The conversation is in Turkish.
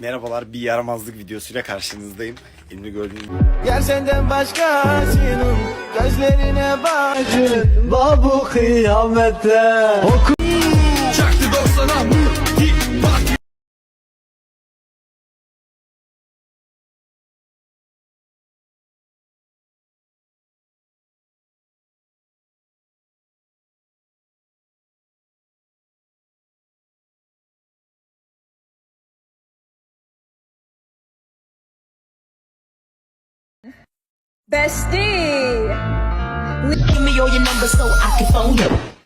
Merhabalar bir yaramazlık videosuyla karşınızdayım. Elimde gördüğünüz Gel senden başkasının gözlerine bacın Babu kıyamette Oku Bestie. Give me all your numbers so I can phone you.